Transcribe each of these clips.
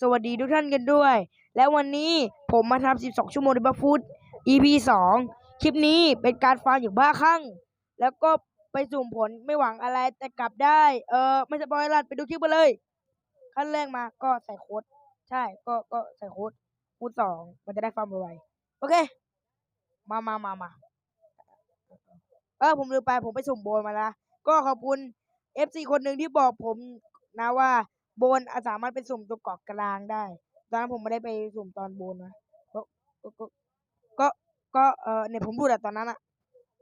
สวัสดีทุกท่านกันด้วย และวันนี้ผมมาทำ12 ชั่วโมงในบัฟฟูด EP 2 คลิปนี้เป็นการฟังอย่างบ้าคลั่ง แล้วก็ไปสุ่มผลไม่หวังอะไรแต่กลับได้ เออไม่สปอยลัดไปดูคลิปกันเลย ขั้นแรกมาก็ใส่โค้ด ใช่ก็ก็ใส่โค้ดคูณสองมันจะได้ฟังไวโอเค มามามามาเออผมลืมไปผมไปสุ่มโบนมาล้วก็ขอบคุณ FC คนหนึ่งที่บอกผมนะว่า โบนอาสามารถไปสุ่มตัวเกาะกลางได้ ตอนนั้นผมไม่ได้ไปสุ่มตอนโบนนะก็ก็ก็ก็เออเน็ตผมหลุดอะตอนนั้นอะ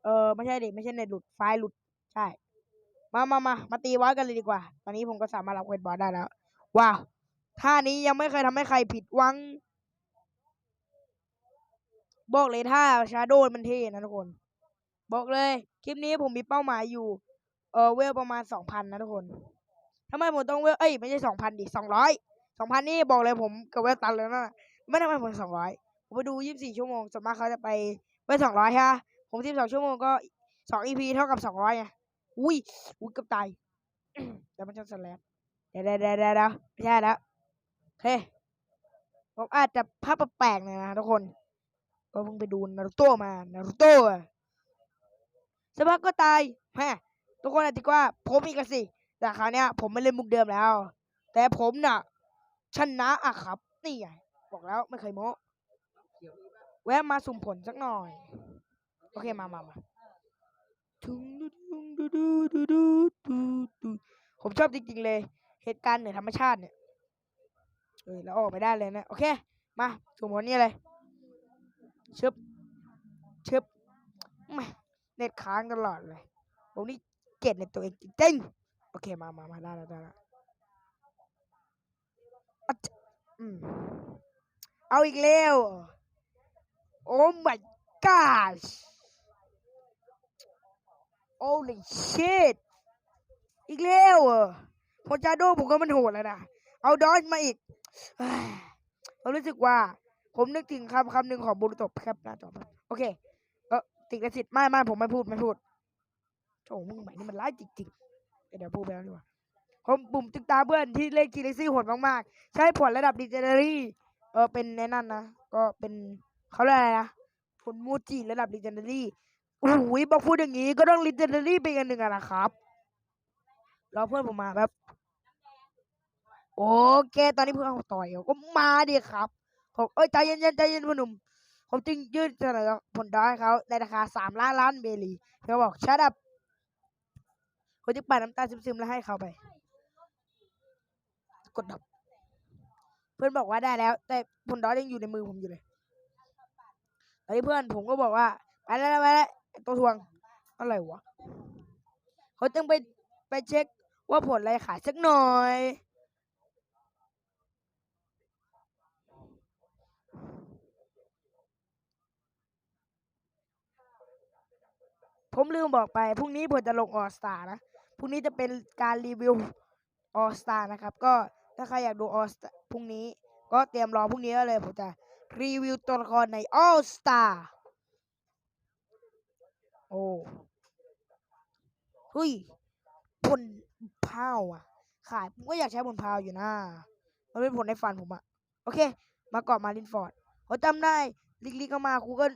เออไม่ใช่เด็กไม่ใช่เน็ตหลุดไฟล์หลุดใช่ มามามามาตีไว้กันเลยดีกว่า ตอนนี้ผมก็สามารถรับเควสบอสได้แล้ว ว้าวท่านี้ยังไม่เคยทำให้ใครผิดหวัง บอกเลยท่าชาโดว์มันเท่นะทุกคน บอกเลย คลิปนี้ผมมีเป้าหมายอยู่ เออเวลประมาณสองพันนะทุกคน ทำไมผมต้องเวลเอ้ยไม่ใช่สองพันดิสองร้อยสองพันนี่บอกเลยผมกับเวลตันเลยนะไม่ทำไมผมสองร้อยผมไปดูยี่สิบสี่ชั่วโมงส่วนมากเขาจะไปเวลสองร้อยฮะผมสิบสองชั่วโมงก็สองอีพีเท่ากับสองร้อยไงอุ้ยอุ้ยกับตายแต่มันจะสแลปเดี๋ยวเดี๋ยวเดี๋ยวไม่ใช่แล้วโอเคผมอาจจะภาพแปลกๆหน่อยนะทุกคนก็เพิ่งไปดูนารูโตะมานารูโตะสักพักก็ตายแฮะทุกคนอาจจะคิดว่าผมอีกสิ แต่คราวเนี้ยผมไม่เล่นมุกเดิมแล้ว แต่ผมน่ะ ชนะอะครับ นี่ไงบอกแล้วไม่เคยโม้แวะมาสุ่มผลสักหน่อย โอเคมามามาทุงดุดุงดุดุดุดุดุผมชอบจริงๆเลย เหตุการณ์เหนือธรรมชาติเนี่ยเออแล้วออกไม่ได้เลยนะ โอเค มาสุ่มผลนี่เลยชึบชึบเน็ตค้างตลอดเลยผมนี่เกลียดในตัวเองจริงๆ อเคมามามาได้แล้วได้แล้วอืมเอาอีกแล้วโอ้ my gosh holy shit อีกแล้วเหรอพอจาโดผมก็มันโหดแล้วนะ เอาดอสมาอีกเฮ้ยผมรู้สึกว่า ผมนึกถึงคำคำหนึ่งของบุรุษตบครับหน้าจอครับโอเค เออติดกระสิทธิ์ไม่ไม่ผมไม่พูดไม่พูดโอ้มึงใหม่นี่มันร้ายจริงๆ เดี๋ยวพูดไปแล้วดีกว่าผมปุ่มตึกตาเพื่อนที่เล่นคีเลซี่โหดมากๆ ใช้ผลระดับดิเจเนอรี่เออเป็นแน่นั่นนะ ก็เป็นเขาเรียกอะไรนะผลมูจิระดับดิเจเนอรี่โอ้โหบอกพูดอย่างนี้ก็ต้องดิเจเนอรี่ไปกันหนึ่งอะนะครับรอเพื่อนผมมาแบบโอเค ตอนนี้เพื่อนเขาต่อยก็มาดิครับผมเอ้ยใจเย็นๆใจเย็นพ่อหนุ่มผมจึงยื่นเสนอผลดอยเขาในราคาสามล้านล้านเบลีเขาบอกชัดับ ผมจึงปัดน้ำตาซึมๆแล้วให้เขาไป กดดับ เพื่อนบอกว่าได้แล้ว แต่ผลดอยยังอยู่ในมือผมอยู่เลยตอนนี้เพื่อนผมก็บอกว่าไปแล้วไปแล้วตัวทวงอะไรวะเขาจึงไปไปเช็คว่าผลอะไรขายสักหน่อยผมลืมบอกไปพรุ่งนี้ผมจะลงออสตานะ พรุ่งนี้จะเป็นการรีวิวออสตานะครับ ก็ถ้าใครอยากดูออสตพรุ่งนี้ ก็เตรียมรอพรุ่งนี้เลยผมจะรีวิวตัวละครในออสตาโอ้เฮ้ยผลพาวอะ ขายผมก็อยากใช้ผลพาวอยู่นะ มันเป็นผลในฝันผมอะ โอเค มาเกาะมารินฟอร์ดผมจำได้ ลิกลิกก็มาครูก็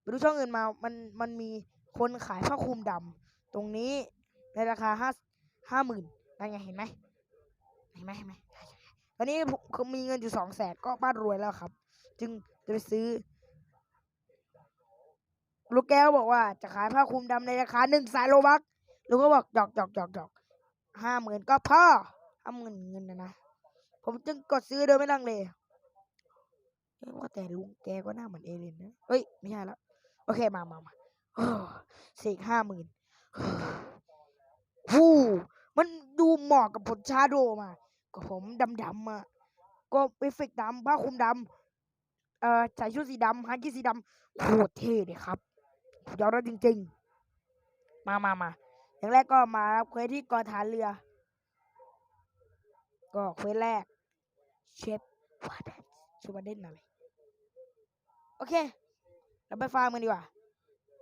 ไปดูช่องอื่นมา มัน มันมีคนขายผ้าคลุมดำ ตรงนี้ ในราคาห้าห้าหมื่นนั่นไงเห็นไหมเห็นไหมเห็นไหมตอนนี้ผมมีเงินอยู่สองแสนก็บ้านรวยแล้วครับ จึงจะไปซื้อ ลูกแก้วบอกว่าจะขายผ้าคลุมดำในราคาหนึ่งแสนโลบักลุงก็บอกหยอกหยอกหยอกหยอกห้าหมื่นก็พอห้าหมื่นเงินนะนะ ผมจึงกดซื้อโดยไม่ลังเลเอ๊ะว่าแต่ลุงแกก็หน้าเหมือนเอเลนนะเอ้ย ไม่ใช่แล้ว โอเคมามามาเสกห้าหมื่น ฟูมันดูเหมาะกับผลชาโดมา ก็ผมดำดำๆอะก็เอฟเฟกต์ดำผ้าคลุมดำเอ่อใส่ชุดสีดำฮันกี้สีดำโคตรเท่เลยครับยอดแล้วจริง ๆ มามามาอย่างแรกก็มาเควสที่กองฐานเรือ ก็เควสแรก เชฟวาเดนชื่อวาเดนอะไรโอเค เราไปฟาร์มกันดีกว่า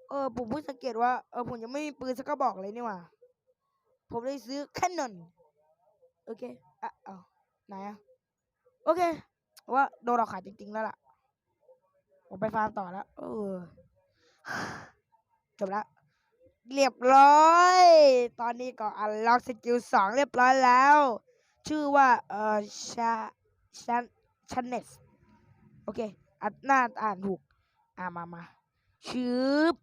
เออผมเพิ่งสังเกตว่า เออผมยังไม่มีปืนสักกระบอกเลยนี่หว่า ผมได้ซื้อแคนนอนโอเคอะเอาไหนอะโอเคว่าโดนเราขายจริงๆแล้วล่ะ ผมไปฟาร์มต่อแล้วเออจบแล้วเรียบร้อย ตอนนี้ก็อันล็อกสกิลสองเรียบร้อยแล้ว ชื่อว่า เออชาชันชันเนส โอเคอ่านน่าอ่านถูก อ่ามามาชืบ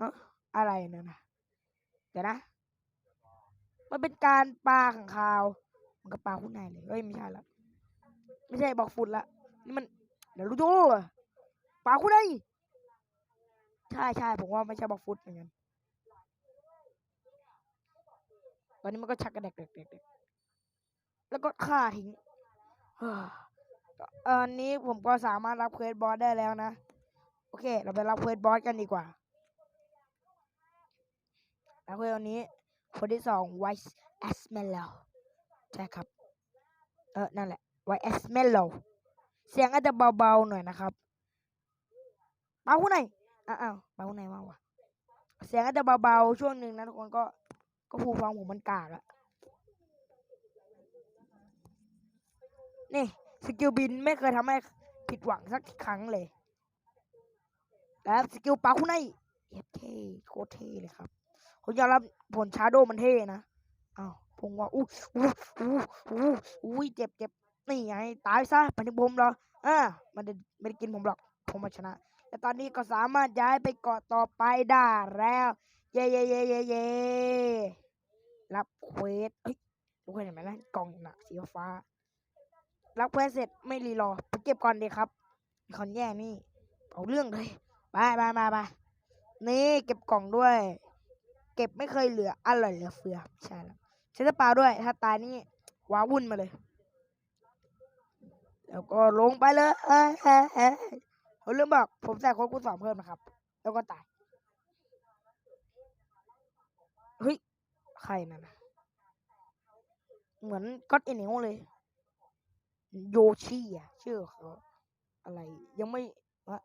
อะอะไรเนี่ยนะ เดี๋ยวนะ มันเป็นการปลาขังคาว มันก็ปลาหุ้นในเลยเฮ้ยไม่ใช่ละไม่ใช่บอกฝุ่นละนี่มัน เดี๋ยวรู้ดูปลาหุ้นในใช่ใช่ผมว่าไม่ใช่บอกฟุตเหมือนกันตอนนี้มันก็ชักกระเด็กเด็กเด็กแล้วก็ฆ่าทิ้งเฮ้ออันนี้ผมก็สามารถรับเควสบอสได้แล้วนะ โอเค เราไปรับเควสบอสกันดีกว่า รับเควสวันนี้ คนที่สองไวส์แอสเมลโลใช่ครับ เออ นั่นแหละไวส์แอสเมลโลเสียงอาจจะเบาๆหน่อยนะครับเบาไหนอ้าวเบาไหนมาวะเสียงอาจจะเบาๆช่วงหนึ่งนะทุกคนก็ก็ผูฟังผมมันกากอะนี่สกิลบินไม่เคยทำให้ผิดหวังสักครั้งเลย แล้วสกิลปาคุณไอเอฟเท่โคเท่เลยครับ ผมยอมรับผลชาโดมันเท่นะอ้าวผมว่าอู้อู้อู้อู้อู้เจ็บเจ็บนี่ไงตายซะไปถึงผมเหรออ่ามันไม่ได้กินผมหรอกผมมาชนะและตอนนี้ก็สามารถย้ายไปเกาะต่อไปได้แล้ว เย่เย่เย่เย่เย่รับเควสเฮ้ยทุกคนเห็นไหมนะกล่องหนักสีฟ้า รับเควสเสร็จไม่รีรอไปเก็บก่อนดีครับมีคนแย่นี่ เอาเรื่องเลยไปไปไปไปนี่เก็บกล่องด้วย ก็บไม่เคยเหลือ อร่อยเหลือเฟือใช่แล้วใช้สปาด้วย ถ้าตายนี่ว้าวุ่นมาเลย แล้วก็ลงไปเลยเอ้ยเอ้ยเอ้ยเขาเรื่องบอก ผมใส่โค้ดคูณสองเพิ่มนะครับ แล้วก็ตาย เฮ้ย ใครนั่นนะเหมือนก็อดเอนิโอเลย โยชิอะ ชื่อเขาอะไร ยังไม่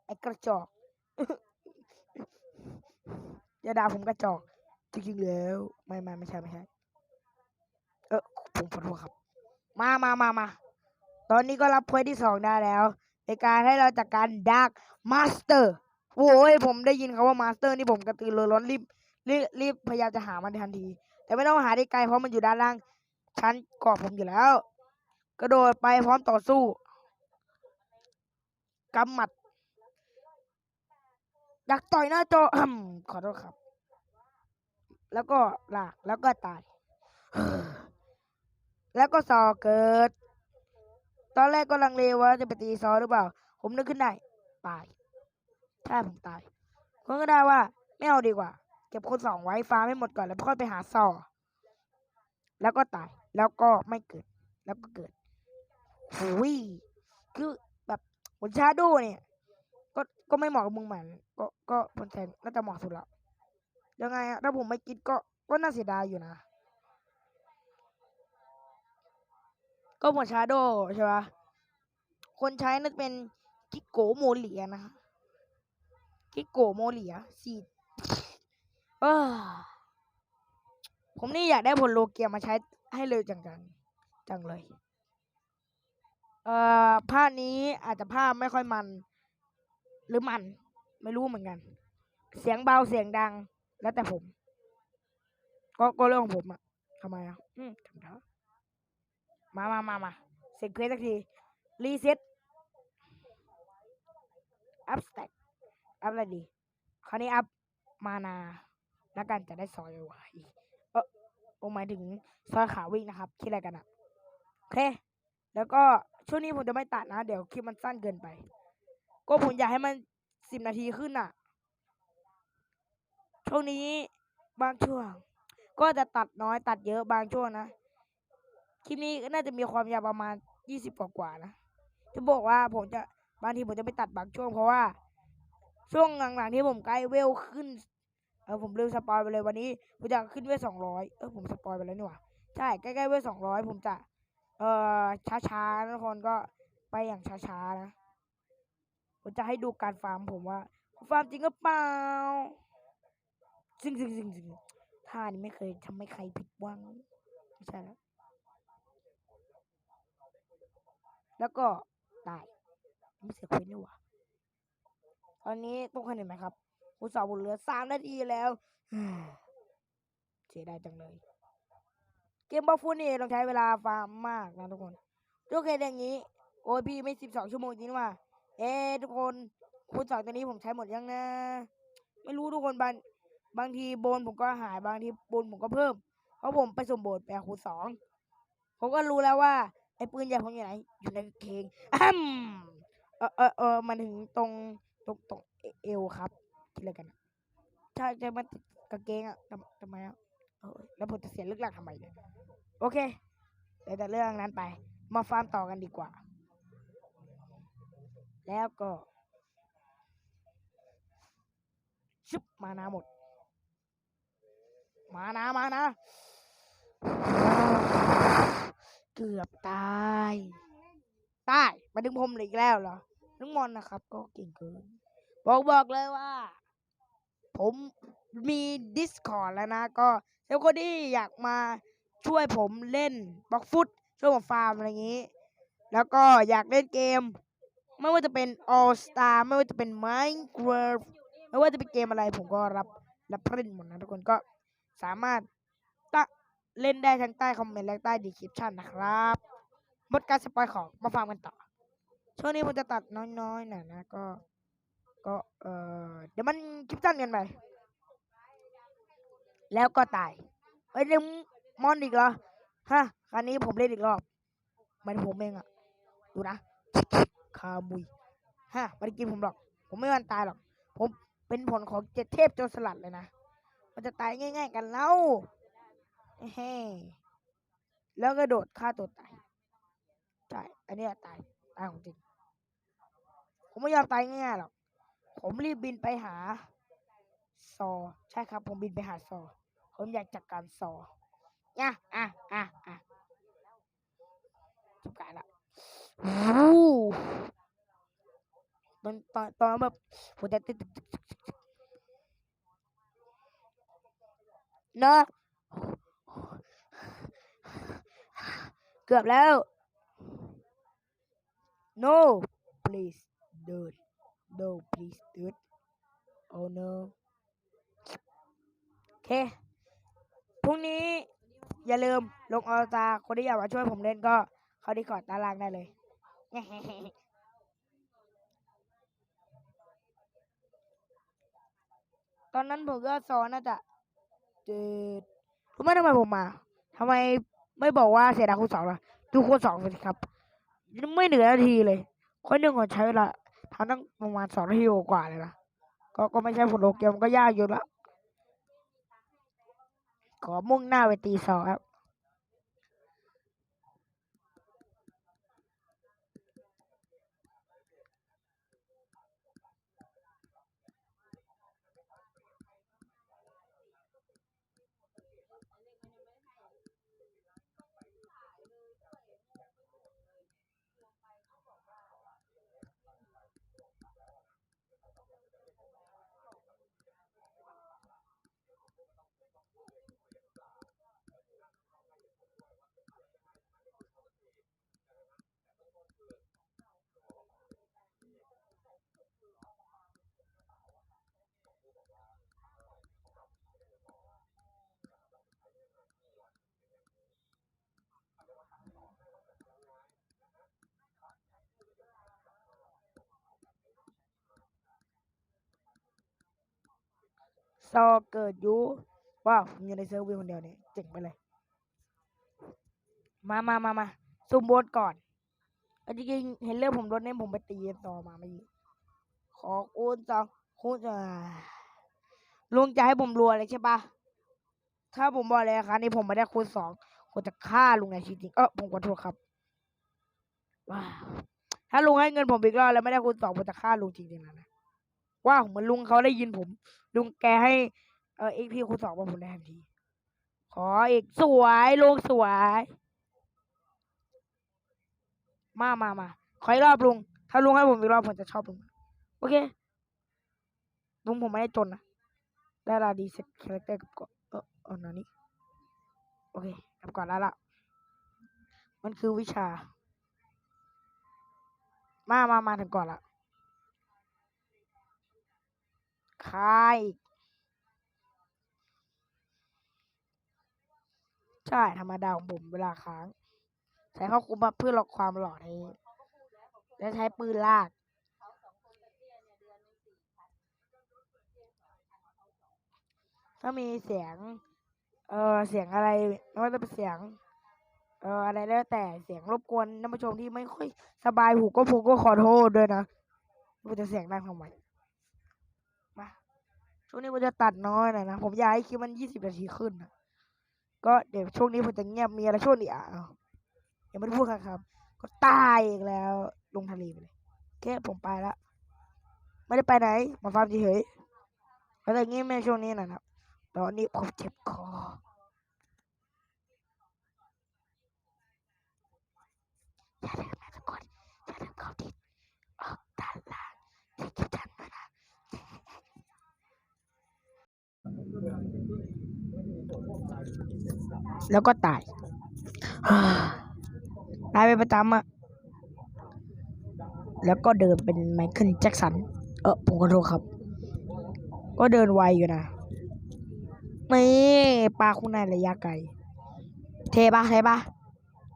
ไอกระจอกอย่าด่าผมกระจอก จริงๆแล้วไม่ไม่ไม่ใช่ไม่ใช่ เออผมขอโทษครับ มามามามาตอนนี้ก็รับเควสที่สองได้แล้ว ในการให้เราจัดการดักมาสเตอร์โว้ยผมได้ยินคาว่ามาสเตอร์นี่ผมกระตือรือร้นรีบรีบรีบพยายามจะหามันทันที แต่ไม่ต้องหาได้ไกลเพราะมันอยู่ด้านล่างชั้นกรอบผมอยู่แล้ว กระโดดไปพร้อมต่อสู้กำหมัดอยากต่อยหน้าจอขอโทษครับ แล้วก็ลากแล้วก็ตาย แล้วก็ซอเกิด ตอนแรกก็ลังเลว่าจะไปตีซอหรือเปล่า ผมนึกขึ้นได้ตาย ถ้าผมตายผมก็ได้ว่า ไม่เอาดีกว่า เก็บคนสองไว้ฟ้าไม่หมดก่อนแล้วค่อยไปหาซอ แล้วก็ตาย แล้วก็ไม่เกิด แล้วก็เกิดหุยคือแบบผลชาโดเนี่ย ก็ก็ไม่เหมาะกับมึงเหมือนก็ก็ผลแทนน่าจะเหมาะสุดละ ยังไงอะถ้าผมไม่กินก็ก็น่าเสียดายอยู่นะ ก็หมดชาโดใช่ปะคนใช้น่าจะเป็นกิโกโมเลียนะฮะกิโกโมเลียสีเออผมนี่อยากได้ผลโลเกียมาใช้ให้เร็วจังจังจังเลย เอ่อภาพนี้อาจจะภาพไม่ค่อยมัน หรือมัน ไม่รู้เหมือนกัน เสียงเบาเสียงดัง แล้วแต่ผม ก็ก็เรื่องของผมอะทำไมอะอืมทำเถอะมามามามาเสร็จเควสสักที รีเซ็ตอัพสแต็กอัพอะไรดี คราวนี้อัพมานาแล้วกันจะได้ซอยไวๆเออผมหมายถึงซอยขาวิ่งนะครับ คิดอะไรกันอะโอเค แล้วก็ช่วงนี้ผมจะไม่ตัดนะ เดี๋ยวคลิปมันสั้นเกินไป ก็ผมอยากให้มันสิบนาทีขึ้นอะ ช่วงนี้บางช่วง ก็จะตัดน้อยตัดเยอะบางช่วงนะคลิปนี้น่าจะมีความยาวประมาณยี่สิบกว่านะจะบอกว่าผมจะบางทีผมจะไปตัดบางช่วงเพราะว่า ช่วงหลังๆที่ผมใกล้เวลขึ้นเออผมลืมสปอยไปเลยวันนี้ผมจะขึ้นเวลสองร้อยเออผมสปอยไปแล้วนี่หว่าใช่ใกล้ๆเวลสองร้อยผมจะ เอ่อช้าๆทุกคนก็ไปอย่างช้าๆนะผมจะให้ดูการฟาร์มผมว่าฟาร์มจริงหรือเปล่า ซึ่งซึ่งซึ่งซึ่งท่านี้ไม่เคยทำให้ใครผิดหวังไม่ใช่แล้วแล้วก็ตายไม่เสียคุยนี่หว่าตอนนี้ต้องคะแนนไหมครับอุตส่าห์บุญเหลือสามนาทีแล้วเสียดายจังเลย เกมบอลฟูนี่ต้องใช้เวลาฟาร์มมากนะทุกคนทุกเคอย่างนี้ โอ้ยพี่ไม่สิบสองชั่วโมงจริงว่ะเอ๊ทุกคนคูณสองตัวนี้ผมใช้หมดยังนะ ไม่รู้ทุกคนบาง บางทีโบนผมก็หายบางทีโบนผมก็เพิ่ม เพราะผมไปสมโบนไปคูณสองผมก็รู้แล้วว่าไอ้ปืนใหญ่ผมอยู่ไหน อยู่ในเกงอ้ำเออเออเออมันถึงตรงตรงตรงเอวครับคิดอะไรกันอะใช่ใช่มันติดกางเกงอะทำไมอะแล้วผมจะเสียลึกหลักทำไมเนี่ยโอเคแต่แต่เรื่องนั้นไป มาฟาร์มต่อกันดีกว่า แล้วก็ชุบมานาหมด มานามานะ เกือบตายตายมาดึงผมอีกแล้วเหรอน้องมอนนะครับ ก็เก่งเกินบอกบอกเลยว่า ผมมี Discord แล้วนะ ก็ถ้าคนที่อยากมาช่วยผมเล่นบล็อกฟุตช่วยผมฟาร์มอะไรอย่างนี้ แล้วก็อยากเล่นเกม ไม่ว่าจะเป็น All Star ไม่ว่าจะเป็น Minecraft ไม่ว่าจะเป็นเกมอะไรผมก็รับรับเล่นหมดนะทุกคนก็ สามารถตะเล่นได้ทั้งใต้คอมเมนต์และใต้ดีคริปชันนะครับหมดการสปอยของมาฟังกันต่อ ช่วงนี้ผมจะตัดน้อยๆหน่อยนะก็ ก็เออเดี๋ยวมันคลิปสั้นเกันไป แล้วก็ตายเฮ้ยเรื่องมอนอีกเหรอฮะคราวนี้ผมเล่นอีกรอบมันผมเองอะดูนะคามุยฮะไมันกินผมหรอก ผมไม่วันตายหรอก ผมเป็นผลของเจ็ดเทพโจรสลัดเลยนะ มันจะตายง่าย ๆ กันแล้วเฮ้แล้วก็โดดฆ่าตัวตายใช่อันนี้ตายตายของจริง ผมไม่ยอมตายง่ายๆหรอก ผมรีบบินไปหา ซอ ใช่ครับ ผมบินไปหาซอ ผมอยากจัดการซออะอะอะอะจบการละตอนตอนตอนแบบหัวใจเต้นตึกตึกตึกตึกตึก เนอะเกือบแล้ว no please dude no please dude oh no โอเค พรุ่งนี้อย่าลืมลงออตาคนที่อยากมาช่วยผมเล่นก็ เข้าดีคอร์ดตารางได้เลย ตอนนั้นผมก็สอนน่าจะ เจ็ดรู้ไหมทำไมผมมาทำไมไม่บอกว่าเสียดายคูณสองล่ะ ดูคูณสองสิครับ ไม่เหนือนาทีเลยคนหนึ่งก็ใช้เวลาทำตั้งประมาณสองนาทีกว่าเลยนะก็ก็ไม่ใช่ผลโลเกมก็ยากอยู่ละขอมุ่งหน้าไปตีสองครับ ซอเกิดยูว้าวผมอยู่ในเซิร์ฟเวอร์คนเดียวเนี่ยเจ๋งไปเลย มามามามาซูมโบนก่อนอจริงๆเห็นเรื่องผมรถเนี่ยผมไปตีต่อมาไม่อกี้ขอคูณสองคูณอ่าลุงจะให้ผมรัวเลยใช่ปะถ้าผมบอกเลยครั้งนี้ผมไม่ได้คูณสองผมจะฆ่าลุงในชีวิตจริงเออผมขอโทษครับว้าวถ้าลุงให้เงินผมอีกรอบแล้วไม่ได้คูณสองผมจะฆ่าลุงจริงๆนะนะ ว้าวเหมือนลุงเขาได้ยินผม ลุงแกให้ เออเอ็กพีคูณสองมาผมได้ทันที ขออีกสวยลุงสวย มามามาขออีกรอบลุง ถ้าลุงให้ผมอีกรอบผมจะชอบลุง โอเค ลุงผมไม่ได้จนนะได้ลาดีเซ็ตคาแรคเตอร์กับเกาะเออเออนานี้โอเคกับก่อนแล้วล่ะ มันคือวิชา มามามาถึงก่อนละ คาย ใช่ธรรมดาของผมเวลาค้าง ใช้ข้อคุมเพื่อลอกความหลอดให้และใช้ปืนลากถ้ามีเสียง เออเสียงอะไรไม่ว่าจะเป็นเสียง เอออะไรแล้วแต่เสียงรบกวนท่านผู้ชมที่ไม่ค่อยสบายหูก็ผมก็ขอโทษด้วยนะว่าจะเสียงดังทำไม ช่วงนี้ผมจะตัดน้อยหน่อยนะ ผมอยากให้คลิปมันยี่สิบนาทีขึ้นนะก็เดี๋ยวช่วงนี้ผมจะเงียบมีอะไรช่วงนี้อะอยังไม่ได้พูดครับ ก็ตายอีกแล้วลงทะเลไปเลยโอเคผมไปละไม่ได้ไปไหน มาฟาร์มเฉยๆแล้วแต่งี้แม่ช่วงนี้นะครับ ตอนนี้ผมเจ็บคออย่าลืมนะทุกคนอย่าลืมเข้าที่ออกด้านล่างที่คลิปทำด้วยนะ แล้วก็ตายตายไปประจำอะแล้วก็เดินเป็นไมเคิลแจ็คสัน เออผมขอโทษครับ ก็เดินไวอยู่นะนี่ปลาคุณนายระยะไกล เทปะเทปะ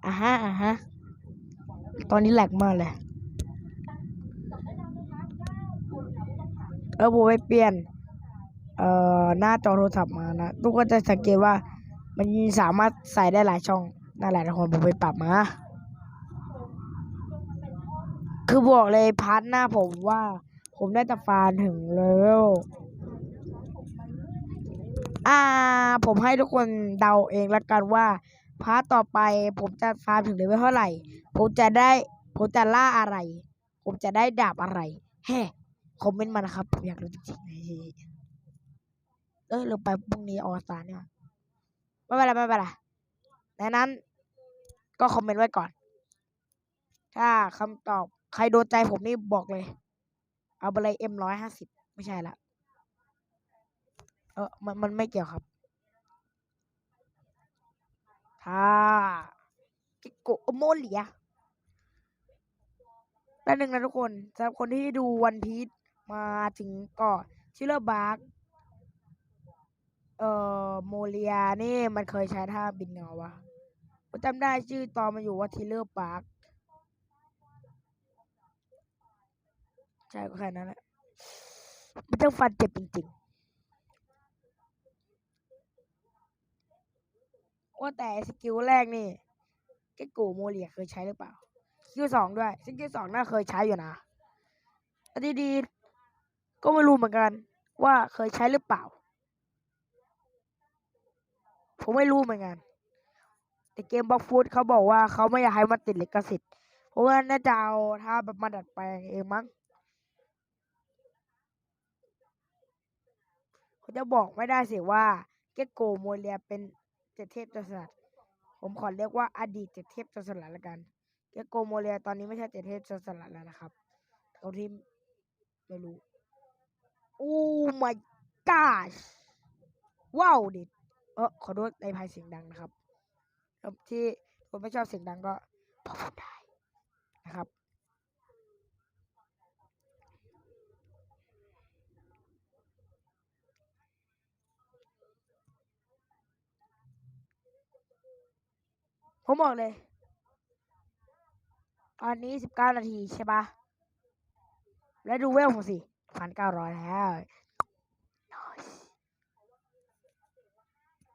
อะฮะอะฮะ ตอนนี้แหลกมากเลย เออผมไปเปลี่ยน เอ่อหน้าจอโทรศัพท์มานะทุกคนจะสังเกตว่า มันสามารถใส่ได้หลายช่องน่าหลายคนผมไปปรับมา คือบอกเลยพาร์ทหน้าผมว่า ผมได้จะฟานถึงเลเวลอ่า ผมให้ทุกคนเดาเองละกันว่าพาร์ทต่อไป ผมจะฟาร์มถึงเลเวลเท่าไหร่ ผมจะได้ผมจะล่าอะไร ผมจะได้ดาบอะไร แฮ่คอมเมนต์มานะครับ ผมอยากรู้จริงๆ เอ้ยเราไปพรุ่งนี้ออสตาเนี่ยไม่เป็นไรไม่เป็นไรในนั้น ก็คอมเมนต์ไว้ก่อน ถ้าคำตอบใครโดนใจผมนี่บอกเลย เอาไปเลยเอ็มร้อยห้าสิบไม่ใช่ละเออมันมันไม่เกี่ยวครับ ถ้ากิโกโมเลียแป๊บนึงนะทุกคนสำหรับคนที่ดูวันพีชมาถึงก็ชิลเลอร์บาร์ก เอ่อโมเลียนี่มันเคยใช้ท่าบินเงาวะผมจำได้ชื่อตอนมันอยู่ว่าทิเลอร์บาร์กใช่ก็แค่นั้นแหละมันจะฟันเจ็บจริงๆ ว่าแต่สกิลแรกนี่เกโกโมเลียเคยใช้หรือเปล่าสกิลสองด้วยสกิลสองน่าเคยใช้อยู่นะอันดีๆก็ไม่รู้เหมือนกัน ว่าเคยใช้หรือเปล่า ผมไม่รู้เหมือนกัน แต่เกมบล็อกฟูดเขาบอกว่าเขาไม่อยากให้มันติดลิขสิทธิ์เพราะว่าน่าจะเอาถ้าแบบมาดัดแปลงเองมั้งเขาจะบอกไม่ได้สิว่าเกโกโมเลียเป็นเจเทพจนสลัดผมขอเรียกว่าอดีตเจเทพจนสลัดละกัน เกโกโมเลียตอนนี้ไม่ใช่เจเทพจนสลัดแล้วนะครับเขาที่ไม่รู้โอ้ my gosh ว้าวดิเออขอโทษในภายเสียงดังนะครับที่คนไม่ชอบเสียงดังก็พอพูดได้นะครับ ผมบอกเลย ตอนนี้สิบเก้านาทีใช่ปะแล้วดูเวลผมสิพันเก้าร้อยแล้ว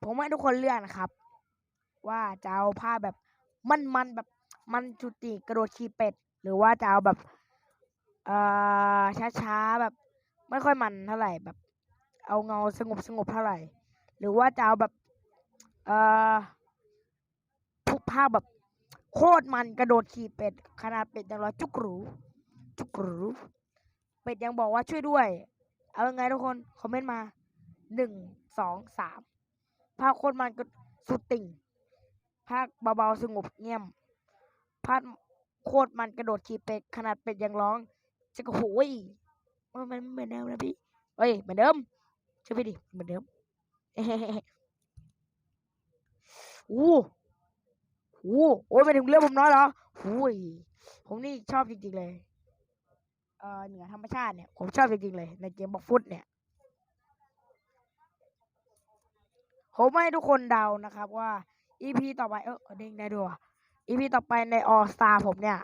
ผมให้ทุกคนเลือกนะครับ ว่าจะเอาภาแบบมันมันแบบมันจุติกระโดดขี่เป็ด หรือว่าจะเอาแบบเอ่อช้าๆแบบ ไม่ค่อยมันเท่าไหร่แบบ เอาเงาสงบสงบเท่าไหร่ หรือว่าจะเอาแบบเอ่อทุกภาแบบโคตรมันกระโดดขี่เป็ดขนาดเป็ดยังร้อยจุกหรูจุกหรูเป็ดยังบอกว่าช่วยด้วย เอาไงทุกคน คอมเมนต์มาหนึ่งสองสาม ภาคโคตรมันก็สุดติ่ง ภาคเบาๆสงบเงียบภาคโคตรมันกระโดดขี่เป็ดขนาดเป็ดยังร้องจะกระโหยว่ามันเหมือนเดิมนะพี่เฮ้ยเหมือนเดิมช่วยพี่ดิเหมือนเดิมโอ้โหโอ้ยไปถึงเรื่องผมน้อยเหรอโอ้ยผมนี่ชอบจริงๆเลย เอ่อเหนือธรรมชาติเนี่ย ผมชอบจริงๆเลย ในเกมบอกฟุตเนี่ย ผมให้ทุกคนเดานะครับว่า EP ต่อไปเออเด้งได้ด้วย EP ต่อไปใน All Star ผมเนี่ย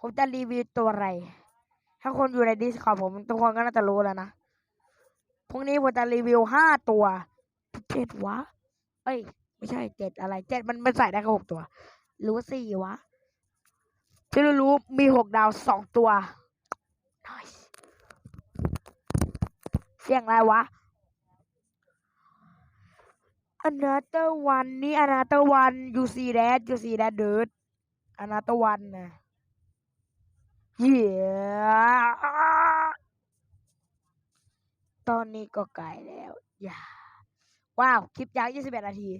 ผมจะรีวิวตัวอะไร ถ้าคนอยู่ใน Discord ผมทุกคนก็น่าจะรู้แล้วนะพรุ่งนี้ผมจะรีวิวห้าตัวเจ็ดวะ เอ้ย ไม่ใช่เจ็ดอะไรเจ็ดมันมันใส่ได้แค่หกตัวรือว่าสี่วะที่รู้มีหกดาวสองตัว Nice เสียงอะไรวะ another one นี่ another one you see that you see that dude another one นะ yeah ตอนนี้ก็ไกลแล้วอย่าว้าว คลิปยาว 21 นาที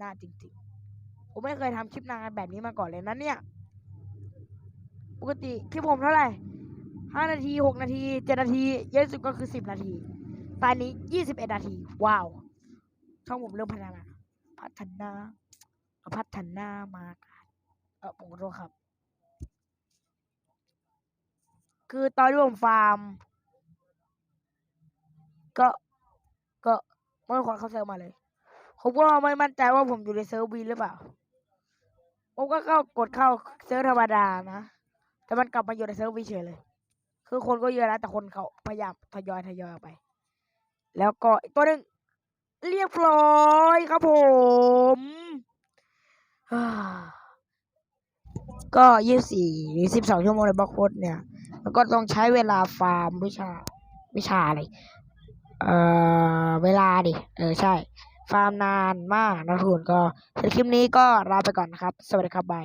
น่าจริงๆ ผมไม่เคยทำคลิปนานแบบนี้มาก่อนเลยนะเนี่ย ปกติคลิปผมเท่าไหร่ 5 นาที 6 นาที 7 นาที เยอะสุดก็คือ 10 นาที ตอนนี้ 21 นาที ว้าว ช่องผมเริ่มพัฒนา พัฒนาพัฒนามากเออผมขอโทษครับ คือตอนที่ผมฟาร์ม ก็ก็ไม่มีคนเข้าเซิร์ฟมาเลย ผมก็ไม่มั่นใจว่าผมอยู่ในเซิร์ฟวีหรือเปล่าผมก็เข้ากดเข้าเซิร์ฟธรรมดานะแต่มันกลับมาอยู่ในเซิร์ฟวีเฉยเลย คือคนก็เยอะนะแต่คนเขาพยายามทยอยทยอยออกไป แล้วก็อีกตัวหนึ่ง เรียบร้อยครับผม ก็ยี่สี่หรือสิบสองชั่วโมงในบล็อกโคดเนี่ยแล้วก็ต้องใช้เวลาฟาร์มวิชา วิชาอะไร เอ่อ เวลาดิ เออ ใช่ ฟาร์มนานมากนะทุกคนก็สำหรับคลิปนี้ก็ลาไปก่อนนะครับ สวัสดีครับบาย